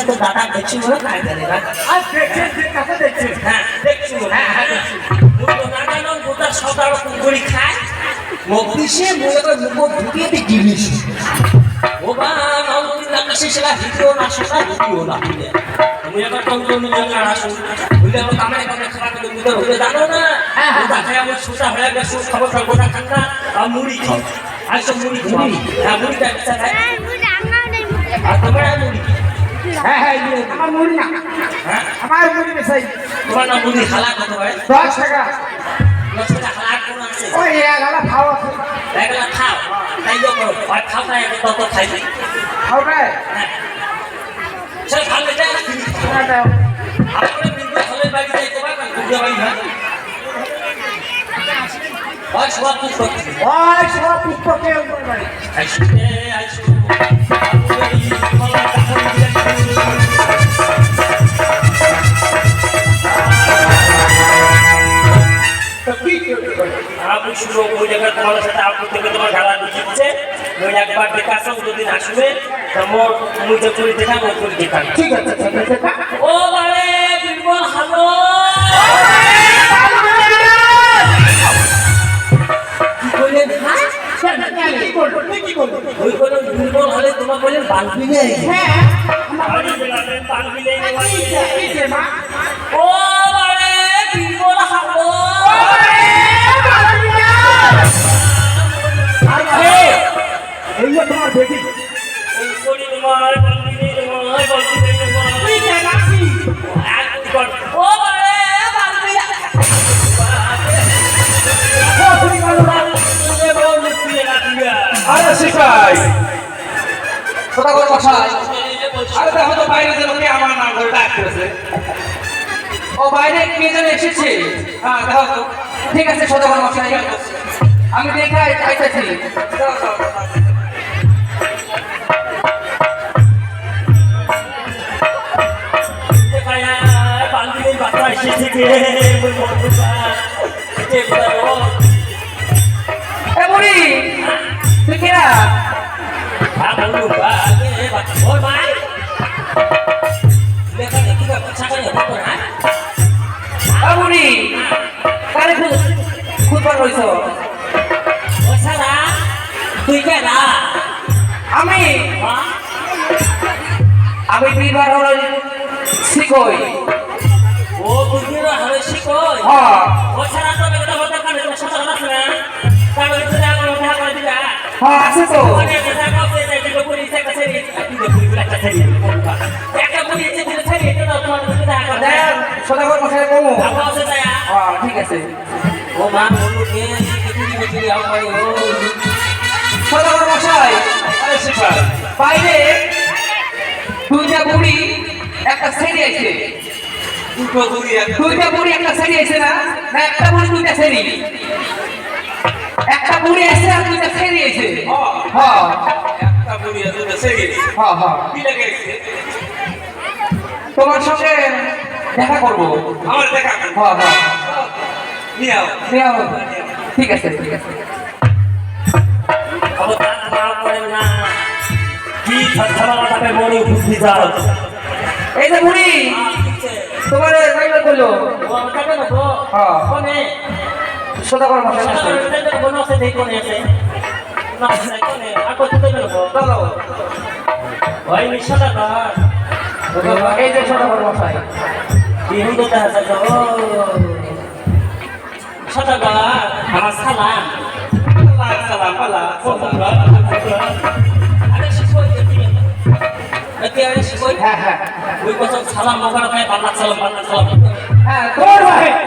তো দাদা দেখছি বলে খাই জানি না আর দেখছেন যে কাছে দেখছেন হ্যাঁ। দেখছি হ্যাঁ, হ্যাঁ, দেখছি। মুখ তো দাদা নন গোটা সদা রকম করে খায় দিছে মুখ মুখ ঢুকিয়ে দিয়ে গিলিস ও বা নলতি না কাছে সেটা হিটিও না সেটা হিটিও না বুঝলে তুমি এবার কম কম নিয়ে না আসো বুঝলে আমার কামারে কামারে খারাপ করে দিতে হলে জানো না হ্যাঁ, হ্যাঁ। আমার সোজা হয়ে গেছে খবর আর মুড়ি খাও। আর সব মুড়ি। খাও হ্যাঁ মুড়িটা আর তোমরা মুড়ি আমার মুড়ি না। হ্যাঁ? আমার মুড়ি বেশাই তোমার না মুড়ি হালা কত হয় দশ টাকা। দশ টাকা হালা কোন আছে? ওই এগারো খাওয়া আছে। এগুলা খাও? তাই তো করো। আর খাও না এগুলো তত খাই দিই খাওয়াবে সে খালে যায় হ্যাঁ, আপনারা কিন্তু খালে বাড়ি যাইতে পারবেন দুর্গা বাড়ি হয়? ওই সব করছি ওই সব পুষ্পকে বাড়ি আইসুতে আইসু আসবে তো মোর মুই যে করি দেখা মোর করি দেখা ঠিক আছে তা। ও বারে বিরবল হ্যালো কি কইলেন হ্যাঁ কি করবে? তুই কি শিখাই কথা বসাই আরে দেখো তো বাইরে যে লোকে আমার নাম ধরে ডাকতেছে ও বাইরে কে যেন এসেছে? হ্যাঁ দেখো তো ঠিক আছে সদা করে বসাই আমি দেখে আইতেছি। বাচ্চা এসেছে কে এ বুড়ি! লেখা না এ বুড়ি কারে খুদ খুদবার রইছ তুই কে না আমি? আমি দুইবার হলো শিখই। ও বুঝির হবে শিকই হ্যাঁ। ও সারা তো বেটা হতে তো সাথে আছে না তাহলে হ্যাঁ আছে তো। অনেক দেখা করতে যাই দিলে পুলিশ একটা ছেড়ে তুই দেখি একটা ছেড়ে একটা পুলিশ ছেড়ে ছেড়ে তো তোমার সাথে দেখা করে দেখ সদা করে বসাই কমু ঠিক আছে। ও মা বলু কে কি কি কি আও ভাই ও সদা করে বসাই আরে শিকার বাইরে দুইটা বুড়ি, একটা সেরি আছে। দুটো একটা দুইটা বুড়ি, একটা সেরি আছে না? একটা বুড়ি, দুইটা একটা বুড়ি আছে হ্যাঁ একটা বুড়ি আছে হ্যাঁ হ্যাঁ কি তোমার সঙ্গে দেখা করব। আমার দেখা হ্যাঁ হ্যাঁ নিয়ে আও দেয়া হবে। ঠিক আছে ঠিক আছে। খবর না পড়ে না। কি ছছড়া মনে বুদ্ধি যাও। এই যে বুড়ি তোমার রাইবার করল। ও না হ্যাঁ কোনে সদা করে বসাই সাদা আছে তো আছে দেই কোনে আছে না নাই কোনে আর কত দেবে চলো ওই মিশাটা না এই যে সদা করে বসাই বিহু তো আছে তো সাদা গা আমার সালাম সালাম সালাম এটি আরে শিখই হ্যাঁ হ্যাঁ। ওই কথা সালাম মগার ভাই সালাম বাংলা সালাম হ্যাঁ তোর ভাই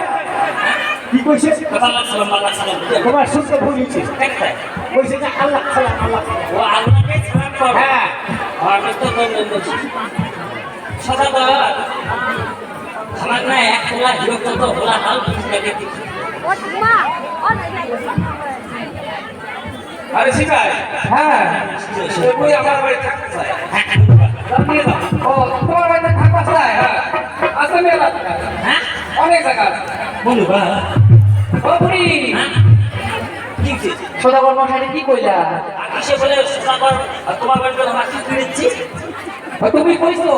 কি কইছে? বাংলা সালাম বাংলা সালাম তোমার শুনতে ভুল দেখতে কইছে যে আল্লাহ সালাম আল্লাহ। ও আল্লাহকে সালাম কর হ্যাঁ। আর তো তো সদাগর আমার না এক খোলা বিরক্ত তো খোলা হাল লাগে আরে শিখাই হ্যাঁ আমার বাড়ি থাকতে চায়? ও তোমার বাড়িতে থাকবা চায়? আসলে হ্যাঁ? অনেক জায়গা আছে। বলু বা। ও বুড়ি কি কইলা? কিসে বলে সদাগর তোমার বাড়িতে আমার কি কিনেছি তুমি কইছো?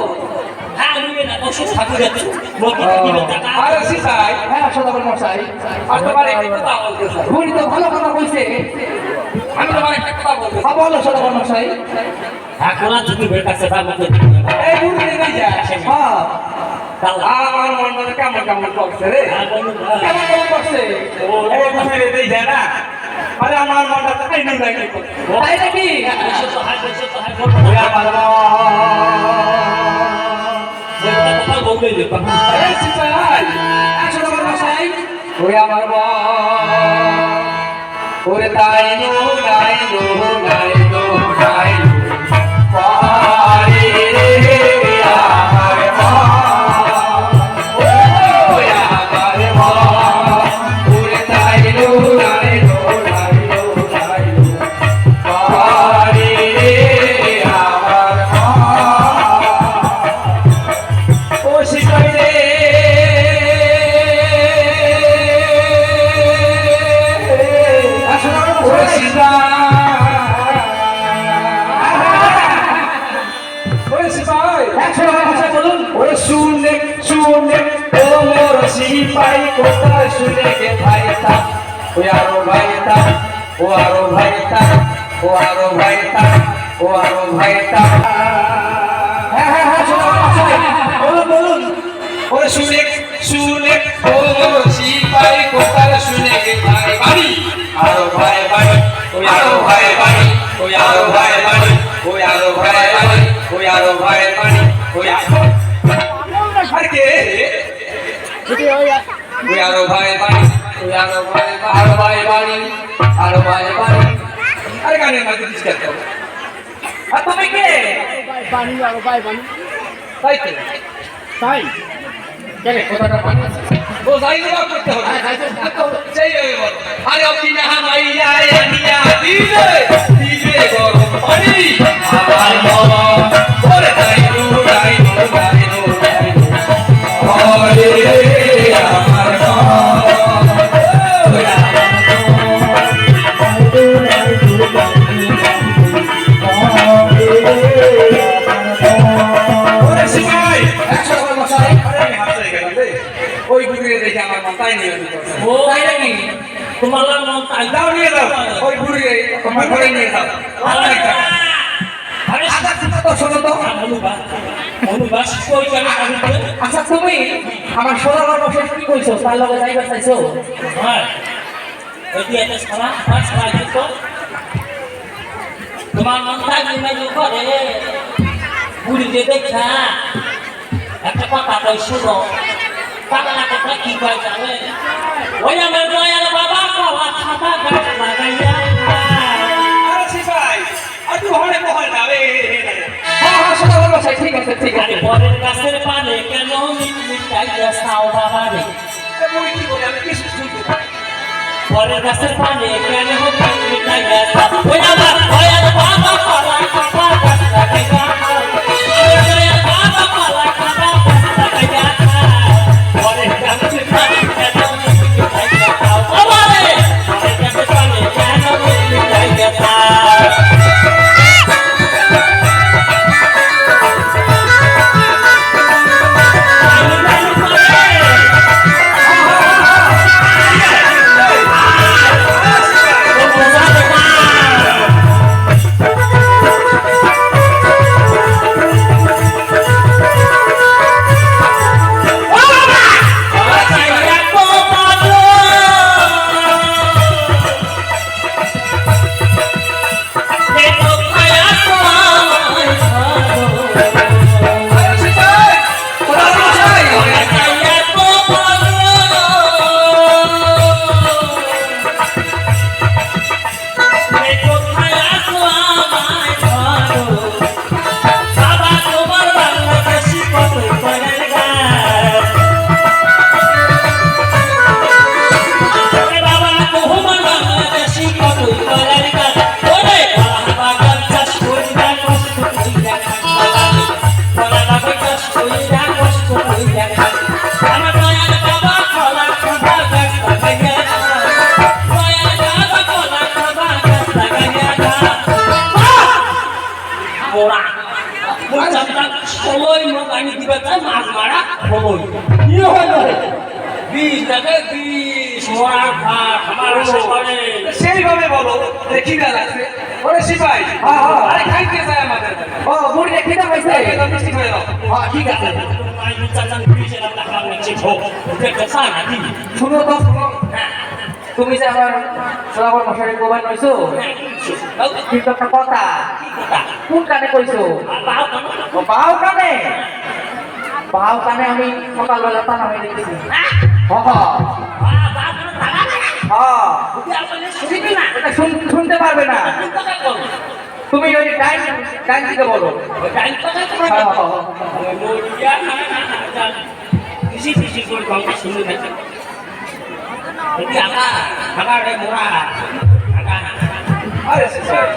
টাকা কথা বলতে বুড়ি কথা আমি তোমার একটা কথা বলতে চাই। হ্যাঁ বলো সদাগর মশাই হ্যাঁ কোলা ঝুঁকি বেটাছে তার আমার কেমন কেমন করছে রে? কেমন কেমন করছে? এই যায় না। আরে আমার মনটা তাই নেই তাই নাকি? ওরে তাই নাই নো নাই নো নাই আরও ভাই বাড়ি আরও ভাই আরও ভাই বাড়ি আরও ভাই বাড়ি আরও গানের মাঝে ডিসকাস করো। আর তুমি কে? আর পানি তাই তাই? কেন কথাটা মানে ও যাই জবাব করতে হবে। সেই বলো আরে অপিনা হামাইয়া আনিয়া দিলে দিলে গরম পানি আমার বাবা করে তাই নু ও তাই নাকি তোমার তাই দাও নিয়ে যাও। ওই বুড়িরে তোমার ঘরে নিয়ে যাও। আরে আরে আচ্ছা শোনো তো শোনো তো অনুবাদ। অনুবাদ কই জানি আচ্ছা তুমি আমার সদাগর মশাই কি কইছো? তার লগে যাইবার চাইছো? হ্যাঁ। সারা পাঁচ পাঁচ তোমার মন থাকবে না যে করে বুড়ি যে দেখা। একটা কথা কই শুনো। কথা কি কয় জানে ওই আমার দয়াল বাবা কলা খাতা গাছ লাগাইয়া হরে কহল হ্যাঁ হ্যাঁ ঠিক আছে ঠিক আছে পরের গাছের পানে কেন মিটাইয়া সাও বাবা গাছের পানে কেন মিটাইয়া সাও ওই আমার দয়াল বাবা কলা খাতা গাছ লাগাইয়া I'm বলো যে খিদা লাগছে ওরে সিপাই হ্যাঁ, হ্যাঁ। আরে খাইতে চাই আমাদের? ও বুড়ি রে খিদা পাইছে। মিষ্টি করে দাও হ্যাঁ ঠিক আছে। শুনো তো তুমি যে আমার সদাগর মশারি গোবার নইছো কিন্তু একটা কথা। কোন কানে কইছো? বাউ কানে? বাউ কানে আমি সকালবেলা তা নামে দেখেছি হ হ হ এটা শুন- শুনতে পারবে না তুমি ওই টাইম টাইম দিতে বলো। হ্যাঁ, হ্যাঁ, হ্যাঁ। আরে সিপাই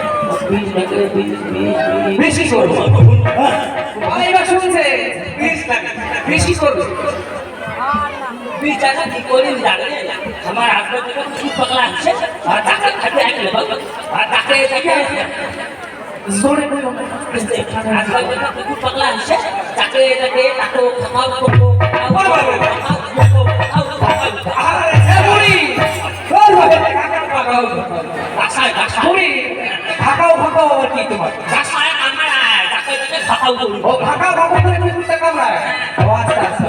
বেশি করব আরে এবার শুনছে। বিষ লাগে বেশি করব আমার হাজবেন্ড কি পাগলা আছে আর টাকা খাতে আইলে আর টাকা দেখে জোরে বলো কুকুর পাগলা আছে। তাকে এটাকে তাকে খাওয়া করব ফাঁকাও ফাঁকাও আবার কি তোমার? বাসায় আমার তাকে এটাকে খাওয়াও করব ও ফাঁকা ফাঁকা করে তুমি বুঝতে কামড়ায় ও আচ্ছা আচ্ছা।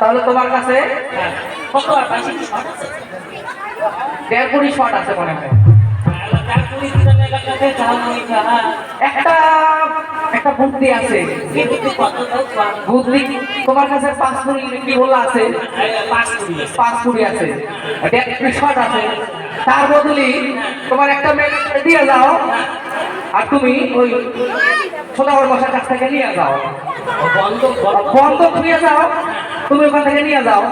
তাহলে তোমার কাছে কত আর পাইছি কি শর্ট আছে দেড় কোটি শট আছে মনে হয়। তার কুড়ি দিনের এলাকাতে চাল যাওয়া একটা একটা বুদ্ধি আছে। কিন্তু তুই কত দাও বুদ্ধি তোমার কাছে পাঁচ কোটি কি বললা আছে? পাঁচ কোটি আছে। দেড় কোটি শট আছে। তার বদলি তোমার একটা মেয়ে দিয়ে যাও আর তুমি ওই ছোটাবর মশার কাছ থেকে নিয়ে যাও। বন্ধ করো বন্ধক নিয়ে যাও। তুমি ওখান থেকে নিয়ে যাও।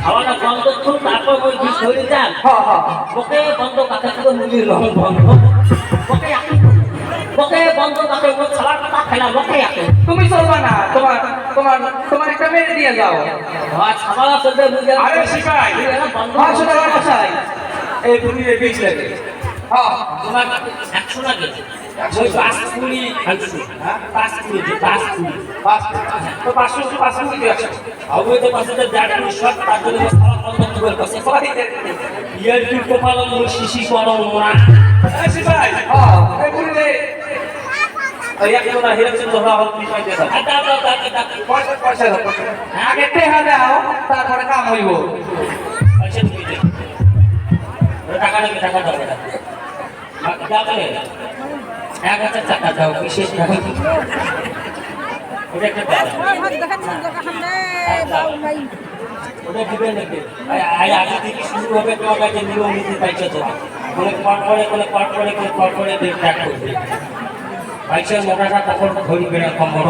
খাওয়াটা বন্ধ করুন তারপর ওই বিষ ধরে যান। হ হ। ওকে বন্ধ রং বন্ধ। ওকে একই ওকে বন্ধ কাকে ওকে খাবার কথা খেলা তুমি চলবা না তোমার তোমার তোমার একটা মেয়ে দিয়ে যাও। আর চলতে হ্যাঁ মশাই এই বিষ লাগে হ্যাঁ তোমার একশো ওই পাঁচ কুড়ি একশো হ্যাঁ? পাঁচ কুড়ি যে পাঁচ কুড়ি পাঁচ তো পাঁচশো পাঁচশো কি একশো অবৈধ পাশে যে দেড় কুড়ি শট তার জন্য খাবার বন্ধ করে পাশে ইয়ার কি কপাল শিশি করো মোড়া এই হ্যাঁ এই বুড়ি রে ওই এক কথা হেরেছে তো হওয়া হল বিষয় দেখা আটা আটা আটা আটা পয়সা পয়সা দাও পয়সা দাও। আগে টেহা দাও তারপরে কাম হইব। টাকা টাকা দাও এক হাজার টাকা দাও বিশেষ টাকা ওটা একটা দাও। ওটা দিবে নাকি? আই আগে থেকে শুরু হবে তোমার কাছে নিয়ম নীতি পাইছে তো কোনে পট করে কোনে পট করে কোনে পট করে দিয়ে ট্যাগ করবে। পাইছে মোটাটা তখন ধরবে না কম বড়।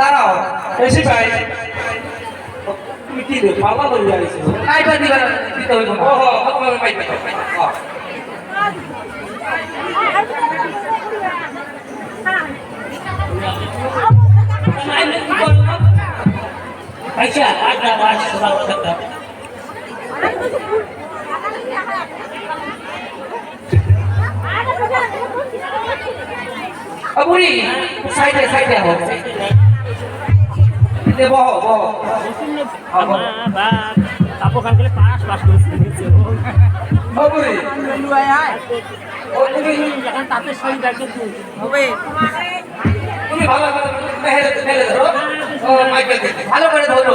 দাঁড়াও। এই শিখাই তুমি কি রে পালা লই যাইছো নাইবা দিবা দিতে হইব ও হো পাইবে আচ্ছা আটা বাস সব কথা বুড়ি সাইডে সাইডে হো দে বহ বহ। কাপড় কান পাস পাস করেছে ও বুড়ি তাতে সই দেখে হবে ভালো করে ধরো।